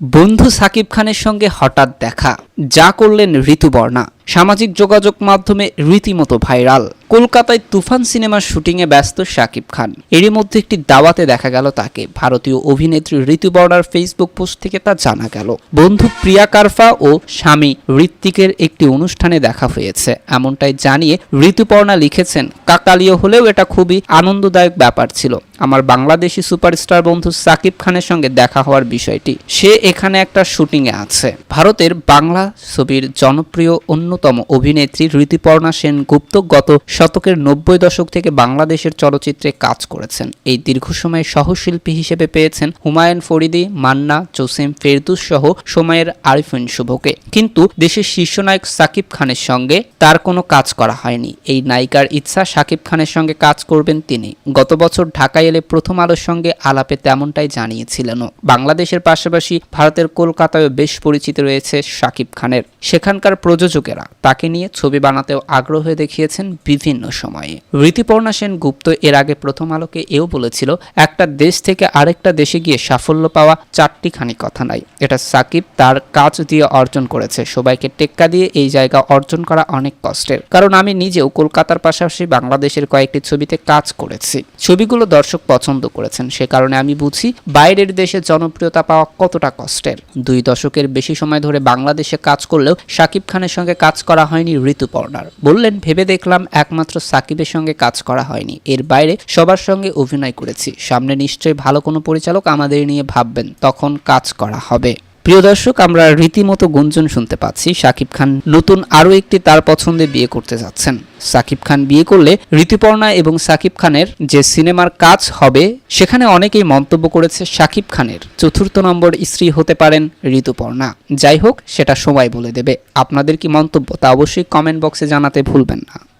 বন্ধু সাকিব খানের সঙ্গে হঠাৎ দেখা। যা করলেন ঋতুবর্ণা সামাজিক যোগাযোগ মাধ্যমে রীতিমতো ভাইরাল। কলকাতায় তুফান সিনেমার শুটিংয়ে ব্যস্ত শাকিব খান। এরই মধ্যে একটি দাওয়াতে দেখা গেল তাকে। ভারতীয় অভিনেত্রী ঋতুবর্ণার ফেসবুক পোস্ট থেকে তা জানা গেল। বন্ধু প্রিয়া কারফা ও স্বামী ঋত্বিকের একটি অনুষ্ঠানে দেখা হয়েছে। এমনটাই জানিয়ে ঋতুপর্ণা লিখেছেন কাকালীয় হলেও এটা খুবই আনন্দদায়ক ব্যাপার ছিল। আমার বাংলাদেশি সুপারস্টার বন্ধু সাকিব খানের সঙ্গে দেখা হওয়ার বিষয়টি। সে এখানে একটা শুটিংয়ে আছে। ভারতের বাংলা ছবির জনপ্রিয় অন্যতম অভিনেত্রী ঋতুপর্ণা সেন গুপ্ত গত শতকের নব্বই দশক থেকে বাংলাদেশের চলচ্চিত্রে কাজ করেছেন। এই দীর্ঘ সময় সহশিল্পী হিসেবে পেয়েছেন হুমায়ুন ফরিদি, মান্না, জোসেম ফেরদুস সহ সময়ের আরিফিন শুভকে। কিন্তু দেশের শীর্ষনায়ক সাকিব খানের সঙ্গে তার কোনো কাজ করা হয়নি। এই নায়িকার ইচ্ছা সাকিব খানের সঙ্গে কাজ করবেন তিনি। গত বছর ঢাকায় এলে প্রথম আলোর সঙ্গে আলাপে তেমনটাই জানিয়েছিলেনও। বাংলাদেশের পাশাপাশি ভারতের কলকাতায়ও বেশ পরিচিত রয়েছে সাকিব খানের। সেখানকার প্রযোজকেরা তাকে নিয়ে ছবি বানাতেও আগ্রহ দেখিয়েছেন বিভিন্ন সময়ে। ঋতুপর্ণা সেন গুপ্ত এর আগে প্রথম আলোকে এও বলেছিল, একটা দেশ থেকে আরেকটা দেশে গিয়ে সাফল্য পাওয়া চারটি খানি কথা নাই। এটা সাকিব তার কাজ দিয়ে অর্জন করেছে। সবাইকে টেক্কা দিয়ে এই জায়গা অর্জন করা অনেক কষ্টের। কারণ আমি নিজেও কলকাতার পাশাপাশি বাংলাদেশের কয়েকটি ছবিতে কাজ করেছি। ছবিগুলো দর্শক পছন্দ করেছেন। সে কারণে আমি বুঝি বাইরের দেশে জনপ্রিয়তা পাওয়া কতটা কষ্টের। দুই দশকের বেশি সময় ধরে বাংলাদেশে কাজ করলেও সাকিব খানের সঙ্গে কাজ করা হয়নি ঋতুপর্ণার। বললেন, ভেবে দেখলাম একমাত্র সাকিবের সঙ্গে কাজ করা হয়নি। এর বাইরে সবার সঙ্গে অভিনয় করেছি। সামনে নিশ্চয়ই ভালো কোনো পরিচালক আমাদের নিয়ে ভাববেন, তখন কাজ করা হবে। প্রিয় দর্শক, আমরা রীতিমতো গুঞ্জন শুনতে পাচ্ছি। সাকিব খান নতুন আরও একটি তার পছন্দে বিয়ে করতে যাচ্ছেন। সাকিব খান বিয়ে করলে ঋতুপর্ণা এবং সাকিব খানের যে সিনেমার কাজ হবে, সেখানে অনেকেই মন্তব্য করেছে সাকিব খানের। চতুর্থ নম্বর স্ত্রী হতে পারেন ঋতুপর্ণা। যাই হোক, সেটা সময় বলে দেবে। আপনাদের কি মন্তব্য তা অবশ্যই কমেন্ট বক্সে জানাতে ভুলবেন না।